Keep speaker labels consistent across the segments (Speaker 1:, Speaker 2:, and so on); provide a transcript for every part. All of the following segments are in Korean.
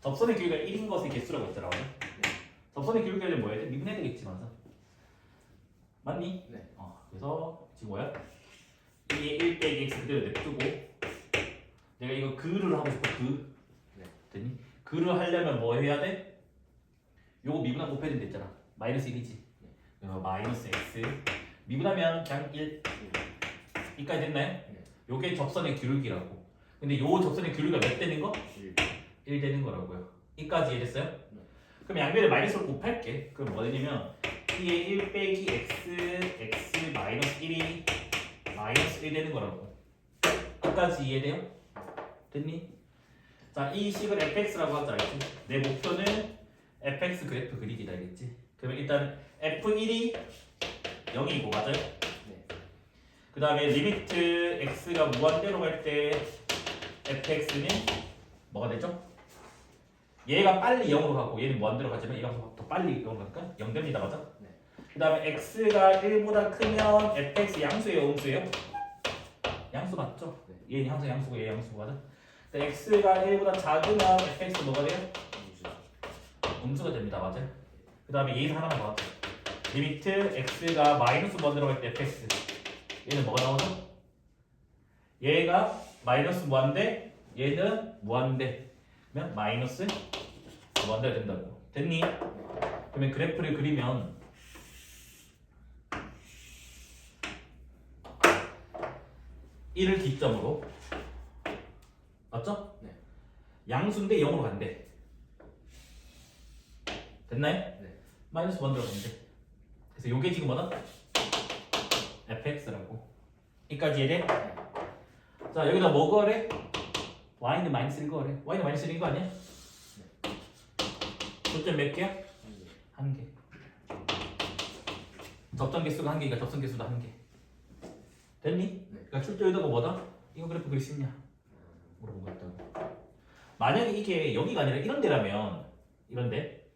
Speaker 1: 접선의 길이가 1인 것의 개수라고 했잖아. 맞아? 접선의 길이가 뭐야? 돼? 미분해야 되겠지, 맞아? 맞니?
Speaker 2: 네.
Speaker 1: 어, 그래서 지금 뭐야? 이게 1 빼기 x 그대로 냅두고 내가 이거 그를 하고 싶어 그
Speaker 2: 네.
Speaker 1: 됐니? 그를 하려면 뭐 해야 돼? 요거 미분하고 곱해야 된다 했잖아 마이너스 1이지 그래서 마이너스 x 미분하면 그냥 1 이까지 됐나요?
Speaker 2: 네.
Speaker 1: 요게 접선의 기울기라고 근데 요 접선의 기울기가 몇 되는 거?
Speaker 2: 1
Speaker 1: 1 되는 거라고요 이까지 이해됐어요?
Speaker 2: 네.
Speaker 1: 그럼 양변에 마이너스를 곱할게 그럼 뭐 되냐면 이게 1 빼기 x x 마이너스 1이 마이너스 1 되는 거라고 끝까지 이해돼요? 됐니? 자, 이 식을 fx라고 하자 알겠지? 내 목표는 fx 그래프 그리기다 알겠지? 그러면 일단 f1이 0이고 맞아요?
Speaker 2: 네.
Speaker 1: 그 다음에 리미트 x가 무한대로 갈 때 fx는 뭐가 되죠? 얘가 빨리 0으로 가고 얘는 무한대로 가지만 얘가 더 빨리 0으로 갈까? 0 됩니다 맞아?
Speaker 2: 네.
Speaker 1: 그 다음에 x가 1보다 크면 fx 양수예요 음수예요? 양수 맞죠?
Speaker 2: 네.
Speaker 1: 얘는 항상 양수고 얘 양수고 맞아? 근데 x가 1보다 작으면 fx 뭐가 돼요? 음수가 됩니다 맞아요? 그 다음에 얘에서 하나만 더 하자 리미트 x가 마이너스 무한대로 갈때 fx 얘는 뭐가 나오죠? 얘가 마이너스 무한대 얘는 무한대 그러면 마이너스 무한대가 된다고 됐니? 그러면 그래프를 그리면 이를 기점으로 맞죠?
Speaker 2: 네.
Speaker 1: 양수인데 0으로 간대 됐나요?
Speaker 2: 네.
Speaker 1: 마이너스 1 들어간대 그래서 요게 지금 뭐다? fx라고 이까지 이해돼? 자 여기다 뭐 거래? Y는 마이너스 1 거래 y는 마이너스 1인 거 아니야? 초점 몇 개야? 한 개. 접점 개수가 한 개니까 접선 개수도 한 개. 됐니?
Speaker 2: 네.
Speaker 1: 그러니까 출제에다가 뭐다? 이거 그래프 그리 쉽냐? 물어본 거 있다고. 만약에 이게 여기가 아니라 이런 데라면 이런 데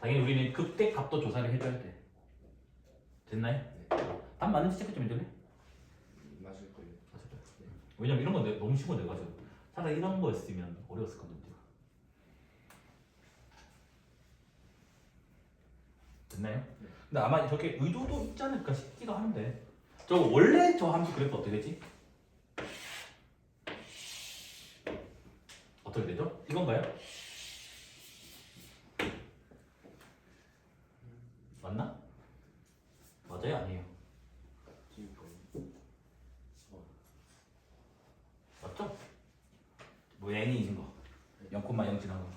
Speaker 1: 당연히 우리는 극대 값도 조사를 해줘야 돼. 됐나요?
Speaker 2: 네.
Speaker 1: 답 맞는지 체크 좀 해줄래?
Speaker 2: 맞을 거예요.
Speaker 1: 맞을 거야. 왜냐면 이런 건 내- 너무 쉬운 거 내가 지고 차라리 이런 거였으면 어려웠을 건데. 됐나요?
Speaker 2: 네.
Speaker 1: 근데 아마 저게 의도도 있지 않을까 싶기도 한데 저 원래 저 함수 그래프 어떻게 되지? 어떻게 되죠? 이건가요? 맞나? 맞아요? 아니에요?
Speaker 2: 지금 거의
Speaker 1: 맞죠? 뭐 n이인 거. 0,0 지난 거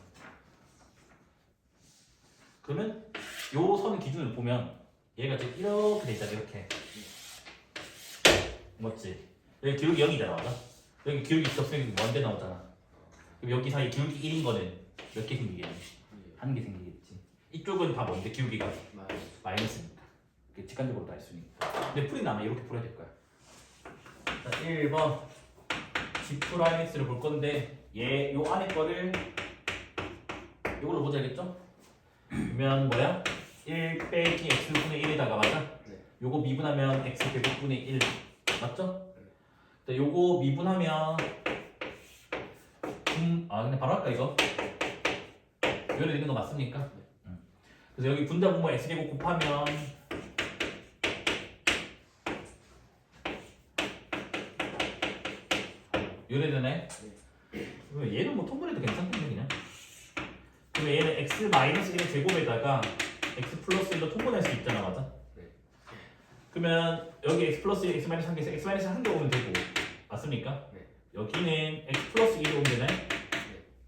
Speaker 1: 그러면 요 선 기준을 보면 얘가 지금 이렇게 돼 있잖아 이렇게. 맞지? 여기 기울기 0이잖아 맞아? 여기 기울기 접선이 뭔데 나오잖아. 그럼 여기 사이 기울기 1인 거는 몇 개 생기겠니? 한 개 생기겠지. 이쪽은 다 뭔데 기울기가?
Speaker 2: 마이너스.
Speaker 1: 마이너스니까. 직관적으로 다 알 수 있으니까. 근데 풀이는 아마 이렇게 풀어야 될 거야. 자 1번 G 프라임 X를 볼 건데 얘 요 안에 거를 이걸로 보자겠죠? 그러면 뭐야? 1 빼기 X분의 1에다가 맞아?
Speaker 2: 네.
Speaker 1: 요거 미분하면 X 제곱분의 1 맞죠? 근데 요거 미분하면 분, 아 근데 바로 할까 이거? 요래 되는 거 맞습니까? 응. 그래서 여기 분자 분모 x 제곱 곱하면 요래 되네? 그러면 얘는 뭐 통분해도 괜찮겠네 그냥 그러면 얘는 x 마이너스 1의 제곱에다가 x 플러스 1로 통분할 수 있잖아 맞아?
Speaker 2: 네.
Speaker 1: 그러면 여기 x 플러스 1, x 마이너스 1개에서 x 마이너스 1개 오면 되고 맞습니까?
Speaker 2: 네.
Speaker 1: 여기는 x 플러스 1이 오면 되나요?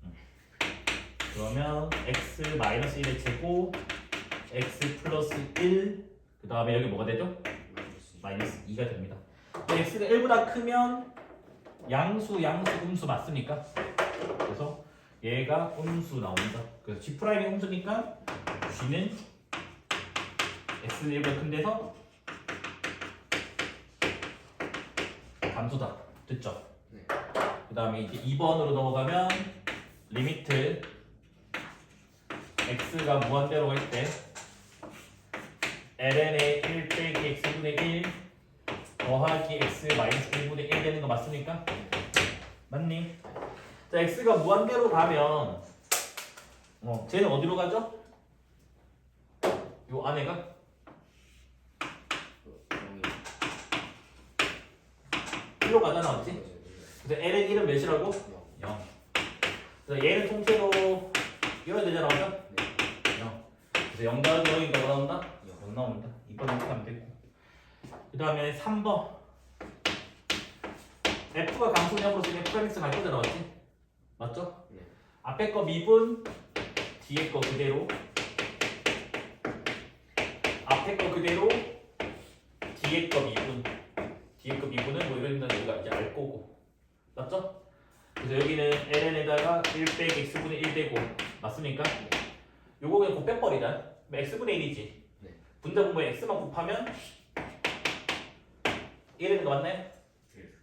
Speaker 1: 응. 그러면 x 마이너스 1의 제곱 x 플러스 1그 다음에 여기 뭐가 되죠?
Speaker 2: 마이너스
Speaker 1: 마이너스 2가 됩니다. x가 1보다 크면 양수, 양수, 음수 맞습니까? 그래서 얘가 음수 나옵니다. 그래서 g 프라임이 음수니까 g는 x는 1보다 큰 데서 감소다. 됐죠?
Speaker 2: 네.
Speaker 1: 그 다음에 이제 2번으로 넘어가면 리미트 x가 무한대로 갈때 ln의 1 빼기 x분의 1 더하기 x 마이너스 1분의 1 되는 거 맞습니까? 맞니? 자 x가 무한대로 가면 어, 쟤는 어디로 가죠? 요 안에가 일로 가잖아, 맞지? 그래서 L의 1은 몇이라고?
Speaker 2: 영.
Speaker 1: 0. 그래서 얘는 통째로 이어야 되잖아?
Speaker 2: 네.
Speaker 1: 0. 그래서 0 더하기 0이니까 뭐 나온다?
Speaker 2: 영.
Speaker 1: 0 나온다. 2번 이렇게 하면 되고. 그 다음에 3번. F가 감소량으로 쓰면 Fx 갈 거잖아, 맞지? 맞죠?
Speaker 2: 네.
Speaker 1: 앞에 거 미분, 뒤에 거 그대로. 앞에 거 그대로, 뒤에 거 미분. 뒤에 거 미분은 뭐 이런 데 우리가 이제 알 거고. 맞죠? 그래서 여기는 ln에다가 1 빼기 x분의 1 되고 맞습니까? 요거 그냥 곱 빼버리자. x분의 1이지.
Speaker 2: 네.
Speaker 1: 분자 분모에 x만 곱하면 1은 거 맞나요?
Speaker 2: 일.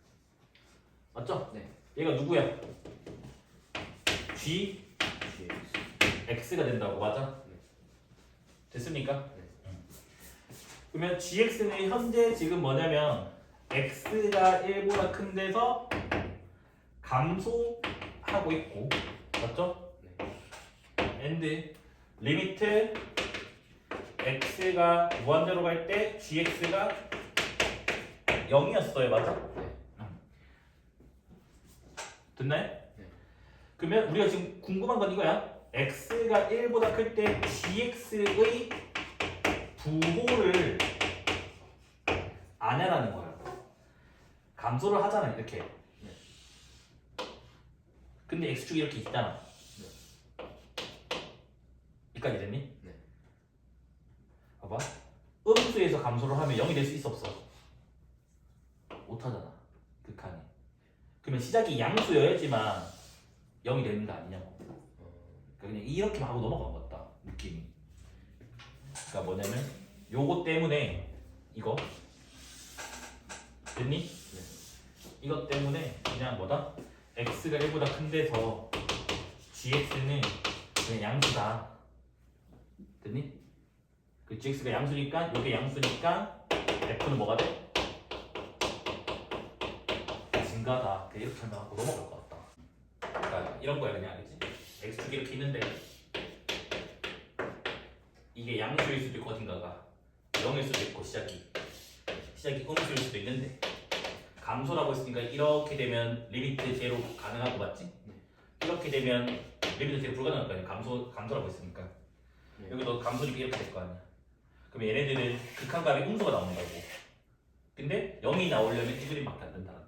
Speaker 1: 맞죠?
Speaker 2: 네.
Speaker 1: 얘가 누구야? g x가 된다고 맞아?
Speaker 2: 네.
Speaker 1: 됐습니까?
Speaker 2: 네.
Speaker 1: 그러면 gx는 현재 지금 뭐냐면 x가 1보다 큰 데서 감소하고 있고 맞죠?
Speaker 2: 네.
Speaker 1: and 리미트 x가 무한대로 갈 때 gx가 0이었어요 맞아?
Speaker 2: 네.
Speaker 1: 됐나요?
Speaker 2: 네.
Speaker 1: 그러면 우리가 지금 궁금한 건 이거야. x가 1보다 클 때 gx의 부호를 아냐라는 거야. 감소를 하잖아 이렇게.
Speaker 2: 네.
Speaker 1: 근데 x축이 이렇게 있잖아. 여기까지 됐니?
Speaker 2: 네.
Speaker 1: 봐봐. 음수에서 감소를 하면 0이 될 수 있어 없어? 못하잖아. 극한이. 그러면 시작이 양수여야지만 0이 되는 거 아니냐고.
Speaker 2: 어,
Speaker 1: 그러니까 그냥 이렇게만 하고 넘어간 것 같다 느낌이 그러니까 뭐냐면 요거 때문에 이거 됐니? 이것 때문에 그냥 뭐다? x가 1보다 큰 데서 gx는 그냥 양수다 됐니? 그 gx가 양수니까 요게 양수니까 f는 뭐가 돼? 증가다. 이렇게 설명하고 넘어갈 것 같다. 그러니까 이런 거야 그냥 알겠지? x축이 이렇게 있는데 이게 양수일 수도 있고 어딘가가 0일 수도 있고 시작이. 시작이 음수일 수도 있는데 감소라고 했으니까 이렇게 되면 리미트 제로 가능하고 맞지? 이렇게 되면 리미트 제로 불가능할 거 아니야. 감소, 감소라고 했으니까.
Speaker 2: 네.
Speaker 1: 여기도 감소니까 이렇게 될 거 아니야. 그럼 얘네들은 극한값이 음수가 나오는 거고. 근데 0이 나오려면 이 그림 밖에 안 된다